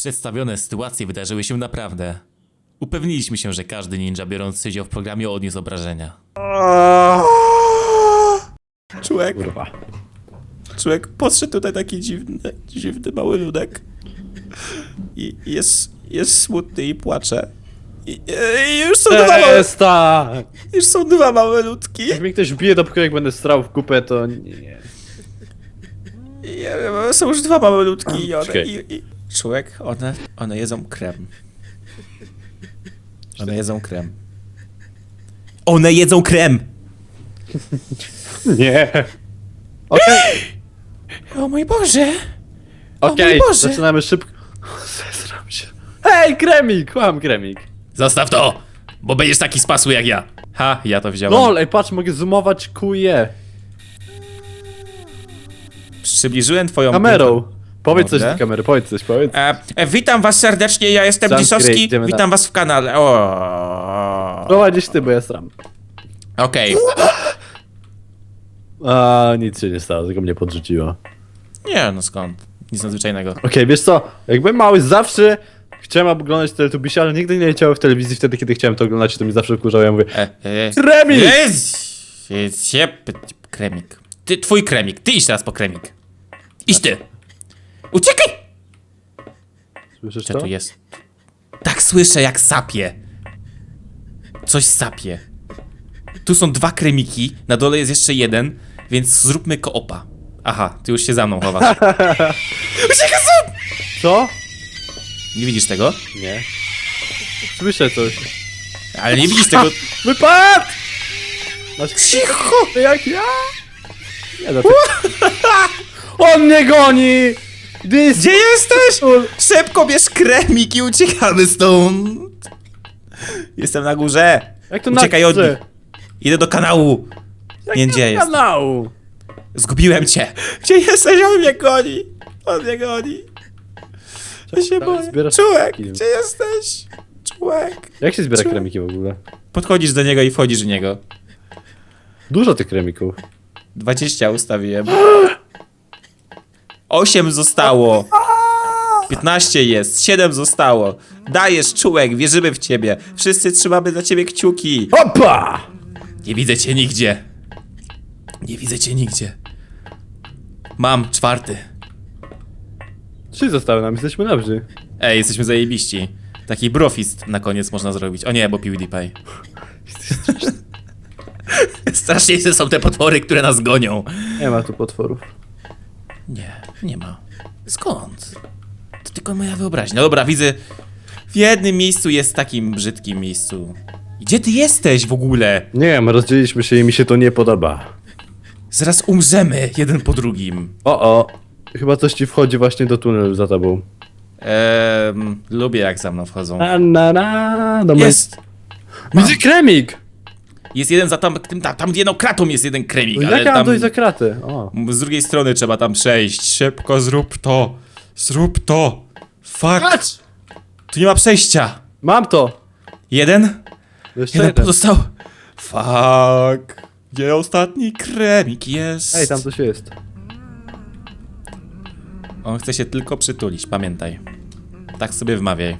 Przedstawione sytuacje wydarzyły się naprawdę. Upewniliśmy się, że każdy ninja biorący udział w programie odniósł obrażenia. Człowiek, Kurwa. człowiek, podszedł tutaj taki dziwny, dziwny mały ludek. I jest, jest smutny i płacze. I, i już są dwa małe, Jest tak! już są dwa małe ludki. Jak mnie ktoś bije, dopóki jak będę strał w kupę, to nie. I, e, są już dwa małe ludki i one, Czekaj. i, i, człowiek, one, one jedzą krem. One jedzą krem. One jedzą krem! Nie! Okej, O mój Boże! O mój okej, Boże! zaczynamy szybko. Zesram się. Hej, kremik! Kłam kremik. Zostaw to! Bo będziesz taki spasły jak ja. Ha, ja to wziąłem. Lol, ej, patrz, mogę zoomować kuje. Przybliżyłem twoją... Kamerą. Powiedz coś Dobra. do kamery, powiedz coś, powiedz. E, e, witam was serdecznie, ja jestem Sam Disowski. idziemy Witam na- was w kanale. O. Prowadzisz ty, bo ja stram. Okej. A nic się nie stało, tylko mnie podrzuciło. Nie, no skąd? Nic nadzwyczajnego. Okej, wiesz co, jak byłem mały, zawsze chciałem oglądać Teletubbisie, ale nigdy nie leciało w telewizji wtedy, kiedy chciałem to oglądać, to mi zawsze wkurzało, ja mówię E, e, Kremik! Jest! Jest- Kremik. Ty, twój kremik. Ty idź teraz po kremik. Idź ty. Uciekaj! Słyszysz Co to? tu jest? Tak słyszę, jak sapie. Coś sapie. Tu są dwa kremiki, na dole jest jeszcze jeden, więc zróbmy koopa. Aha, ty już się za mną chowasz. Uciekaj stąd! Co? Nie widzisz tego? Nie. Słyszę coś. Ale nie widzisz tego. Wypad! Masz Cicho! jak ja? Nie, no ty... On mnie goni! This... Gdzie jesteś? Szybko bierz kremik i uciekamy stąd. Jestem na górze. Jak to Uciekaj na od górze? nich. Idę do kanału. Nie, gdzie jest? Kanału! Zgubiłem cię. Gdzie jesteś? On mnie goni. On mnie goni. Ja się boję. zbierasz Czułek, kremiki. gdzie jesteś? Czułek. Jak się zbiera kremiki w ogóle? Podchodzisz do niego i wchodzisz w niego. Dużo tych kremików. 20 ustawiłem. 8 zostało. 15 jest, 7 zostało. Dajesz, czułek, wierzymy w ciebie. Wszyscy trzymamy za ciebie kciuki. Opa! Nie widzę cię nigdzie. Nie widzę cię nigdzie. Mam czwarty. Trzy zostały nam, jesteśmy dobrzy. Ej, jesteśmy zajebiści. Taki brofist na koniec można zrobić. O nie, bo PewDiePie. Straszniejsze są te potwory, które nas gonią. Nie ma tu potworów. Nie, nie ma. Skąd? To tylko moja wyobraźnia. No dobra, widzę. W jednym miejscu jest takim brzydkim miejscu. Gdzie ty jesteś w ogóle? Nie wiem, rozdzieliliśmy się i mi się to nie podoba. Zaraz umrzemy jeden po drugim. O, o. Chyba coś ci wchodzi właśnie do tunelu za tobą. Eee, lubię jak za mną wchodzą. Na, na, na, do Jest! Widzę kremik! Jest jeden za tam, tym, tam, tam jedną kratą jest jeden kremik, No ale jak ja mam tam dojść za kratę? O. z drugiej strony trzeba tam przejść. Szybko zrób to. Zrób to. Fuck. Patrz! Tu nie ma przejścia. Mam to! Jeden? Jeszcze Jeden jeden. pozostał. Fuck. Gdzie ostatni kremik jest? Ej, tam coś jest. On chce się tylko przytulić, pamiętaj. Tak sobie wmawiaj.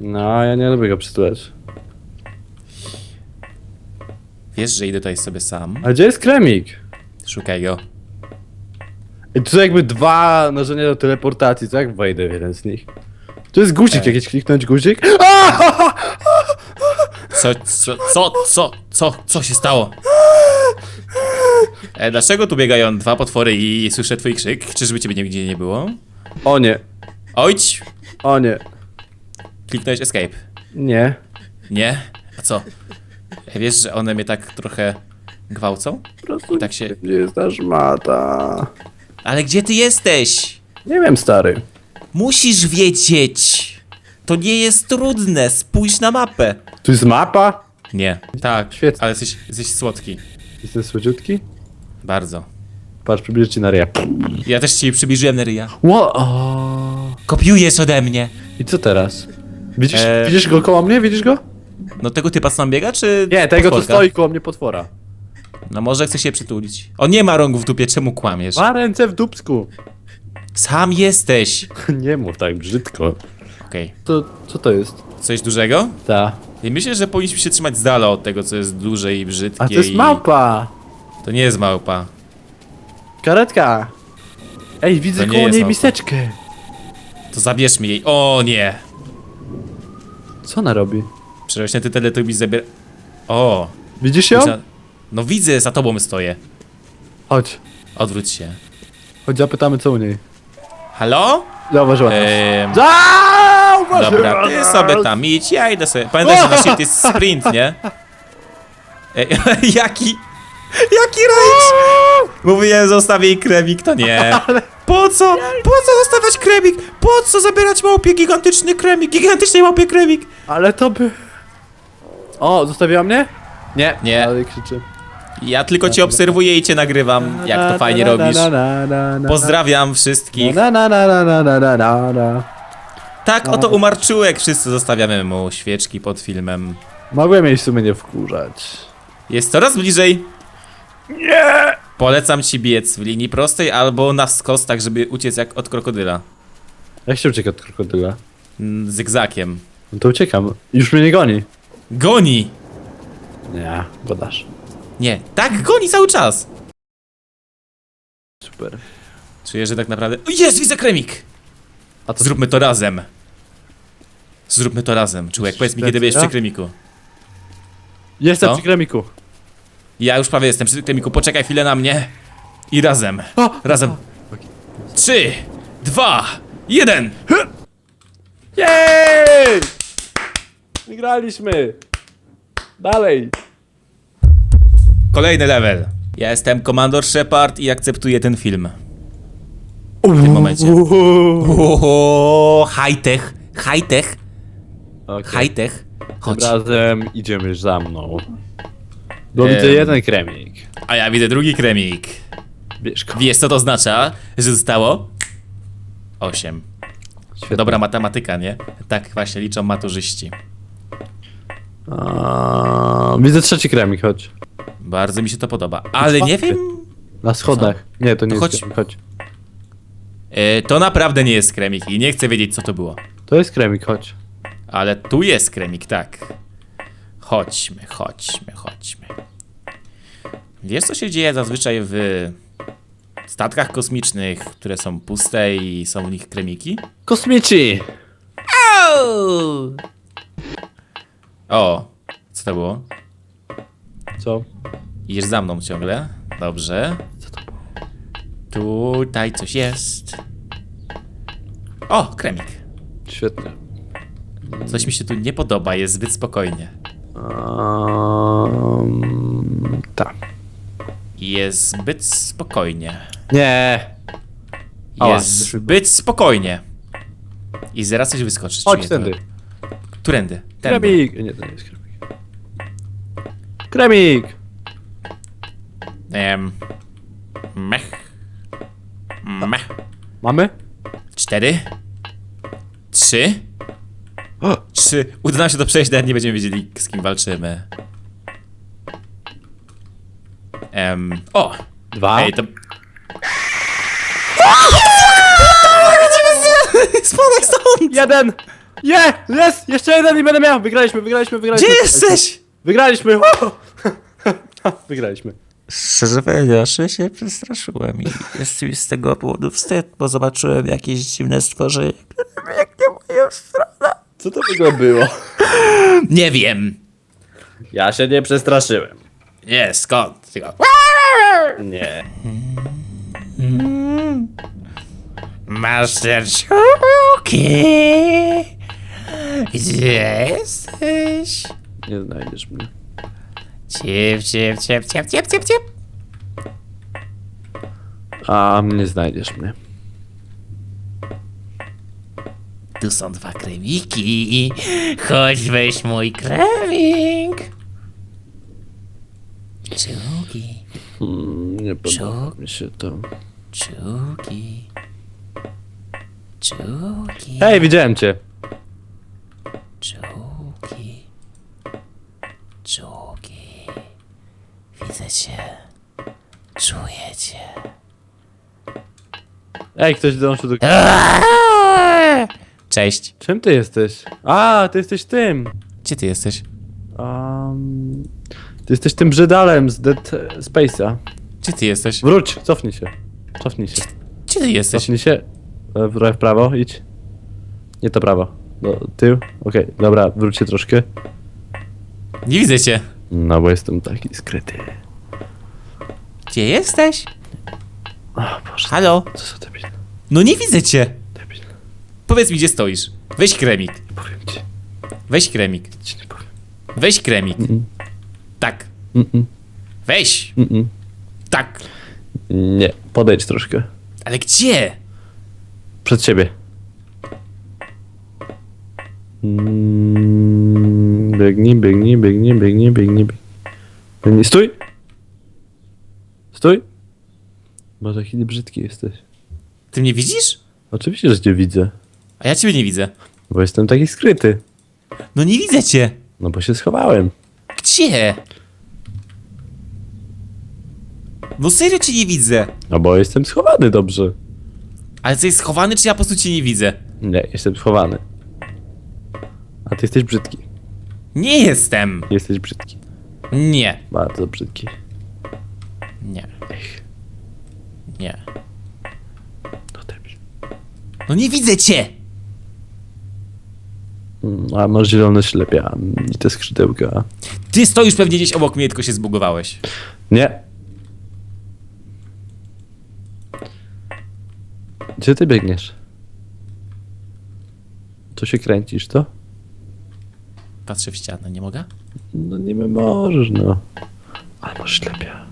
No, ja nie lubię go przytulać. Wiesz, że idę tutaj sobie sam. A gdzie jest kremik? Szukaj go. I tu są jakby dwa narzędzia do teleportacji, to jak wejdę w jeden z nich? Tu jest guzik, Ej. jakiś kliknąć guzik? A! Co, co, co, co, co, co się stało? E, dlaczego tu biegają dwa potwory i słyszę twój krzyk? Czyżby ciebie nigdzie nie było? O nie, Ojć! o nie, Kliknąłeś escape. nie. Nie? A co? E, Wiesz, że one mnie tak trochę gwałcą? Po prostu I tak się... Gdzie jest ta szmata? Ale gdzie ty jesteś? Nie wiem, stary. Musisz wiedzieć! To nie jest trudne, spójrz na mapę. Tu jest mapa? Nie, tak, Świetnie. ale jesteś, jesteś słodki. Jestem słodziutki? Bardzo. Patrz, przybliżę ci na ryja. Ja też ci przybliżyłem na ryja. Ło, o. Kopiujesz ode mnie. I co teraz? Widzisz, Eee. widzisz go koło mnie? Widzisz go? No tego typa sam biega, czy Nie, tego co potworka? stoi koło mnie potwora. No może chce się przytulić. On nie ma rąk w dupie, czemu kłamiesz? Ma ręce w dupsku. Sam jesteś. Nie mów tak brzydko. Okej. To, co to jest? Coś dużego? Ta. I myślę, że powinniśmy się trzymać z dala od tego, co jest duże i brzydkie. A to jest i... małpa! To nie jest małpa. Karetka! Ej, widzę To nie koło jest niej małpa. miseczkę. To zabierzmy jej. O nie! Co ona robi? Przerośnięty Teletubbies zabiera... O! Widzisz ją? Za- No widzę, za tobą stoję. Chodź. Odwróć się. Chodź zapytamy co u niej. Halo? Zauważyła nas. Ehm, Zauważyła dobra, ty nas! sobie tam idź, ja idę sobie. Pamiętaj, że na shift jest sprint, nie? Ej, jaki... Jaki rage! Mówiłem, zostawię jej kremik, to nie. Po co? Po co zostawiać kremik? Po co zabierać małpie gigantyczny kremik? Gigantycznej małpie kremik? Ale to by... O, zostawiła mnie? Nie. Nie. Ale krzyczy. Ja tylko cię obserwuję i cię nagrywam, jak to fajnie robisz. Pozdrawiam wszystkich. Na na na na na na na na na. Tak, oto umarczułek. Wszyscy zostawiamy mu świeczki pod filmem. Mogłem jej w sumie nie wkurzać. Jest coraz bliżej. Nie! Polecam ci biec w linii prostej albo na skos, tak żeby uciec jak od krokodyla. Jak się ucieka od krokodyla? Mm, Zygzakiem. No to uciekam. Już mnie nie goni. Goni! Nie, godasz. Nie, tak goni cały czas. Super. Czuję, że tak naprawdę... O, Jest, widzę kremik! A to Zróbmy to razem. Zróbmy to razem. Czułek, powiedz mi, kiedy będziesz przy kremiku. Jestem Co? przy kremiku. Ja już prawie jestem przy kremiku, poczekaj chwilę na mnie. I razem. Razem. Trzy, dwa, jeden. Jej! Wygraliśmy! Dalej! Kolejny level. Ja jestem Komandor Shepard i akceptuję ten film. W tym momencie. Oho, high-tech, high-tech, Okay. high-tech. Chodź. Razem idziemy już za mną. Bo Em. widzę jeden kremik. A ja widzę drugi kremik. Go. Wiesz co to oznacza? Że zostało? Osiem. Świetnie. Dobra matematyka, nie? Tak właśnie liczą maturzyści. A, widzę trzeci kremik, chodź. Bardzo mi się to podoba. Ale nie wiem... Na schodach. Nie, to nie To jest chodź. kremik, chodź. E, to naprawdę nie jest kremik i nie chcę wiedzieć co to było. To jest kremik, chodź. Ale tu jest kremik, tak. Chodźmy, chodźmy, chodźmy. Wiesz, co się dzieje zazwyczaj w statkach kosmicznych, które są puste i są w nich kremiki? Kosmici! O, co to było? Co? Idziesz za mną ciągle. Dobrze. Co to było? Tutaj coś jest. O, kremik. Świetnie. Coś mi się tu nie podoba, jest zbyt spokojnie. Um, tak. Jest zbyt spokojnie. Nie! Ała, Jest zbyt spokojnie. I zaraz coś wyskoczy. Chodź tędy. Którędy? Tędy. Kremik! Nie, to nie jest kremik. Kremik! Em, mech. Mech. Mamy? Cztery. Trzy. O! Trzy. Uda nam się to przejść, nawet nie będziemy wiedzieli, z kim walczymy. Em, o! Dwa. Ej, to... Spadaj stąd! Jeden! Je! Jest! Jeszcze jeden i będę miał! Wygraliśmy, wygraliśmy, wygraliśmy. Gdzie jesteś? Wygraliśmy! Wygraliśmy. Szczerze powiedziawszy się przestraszyłem i jest mi z tego powodu wstyd, bo zobaczyłem jakieś dziwne stworzenie, które biegnie w moją stronę. Co to w ogóle było? Nie wiem. Ja się nie przestraszyłem. Nie, skąd? Tylko... Nie. Master Czuki! Gdzie jesteś? Nie znajdziesz mnie. Cip, cip, cip, cip, cip, cip, cip. A nie znajdziesz mnie. Tu są dwa kremiki. Chodź weź mój kremik. Czuki, Hmm, nie podoba mi się to. czuki. Czuki, Hej, widziałem cię. czuki. Czuki. Widzę cię. Czuję cię. Ej, ktoś dołączył do... Cześć. Czym ty jesteś? A, ty jesteś tym. Gdzie ty jesteś? Um, ty jesteś tym brzydalem z Dead Space'a. Gdzie ty jesteś? Wróć, cofnij się. Cofnij się. Gdzie ty jesteś? Cofnij się. E, W, w prawo, idź. Nie to prawo. Do tył. Okej, dobra, wróćcie troszkę. Nie widzę cię. No, bo jestem taki skryty. Gdzie jesteś? O Boże, Halo? co za debil. No nie widzę cię. Debil. Powiedz mi, gdzie stoisz. Weź kremik. Nie powiem ci. Weź kremik. Ci nie powiem. Weź kremik. Mm. Tak. Mm-mm. Weź. Mm-mm. Tak. Nie, podejdź troszkę. Ale gdzie? Przed siebie. Mm, Biegnij, biegnij, biegnij, biegnij, biegnij. biegnij. Stój! Stój! Boże, jaki brzydki jesteś. Ty mnie widzisz? Oczywiście, że cię widzę. A ja ciebie nie widzę. Bo jestem taki skryty. No nie widzę cię. No bo się schowałem. Gdzie? No serio cię nie widzę. No bo jestem schowany dobrze. Ale jesteś schowany, czy ja po prostu cię nie widzę? Nie, jestem schowany. A ty jesteś brzydki. Nie jestem. Jesteś brzydki. Nie. Bardzo brzydki. Nie. Nie. No debil. No nie widzę cię. Mm, A masz zielone ślepia i te skrzydełka. Ty stoisz pewnie gdzieś obok mnie, tylko się zbugowałeś. Nie. Gdzie ty biegniesz? Co się kręcisz, to? Patrzę w ścianę, nie mogę? No nie możesz, no. Ale masz ślepia.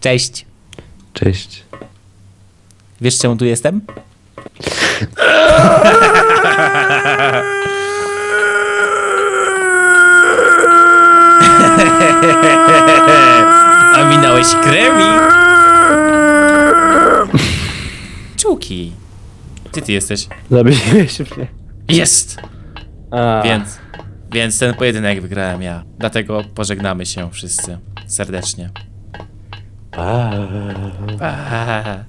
Cześć. Cześć. Wiesz czemu tu jestem? A minąłeś kremi? Czuki. Gdzie ty jesteś? Zabiłeś mnie. Jest! A, Więc, więc ten pojedynek wygrałem ja. Dlatego pożegnamy się wszyscy serdecznie. Bye. Bye.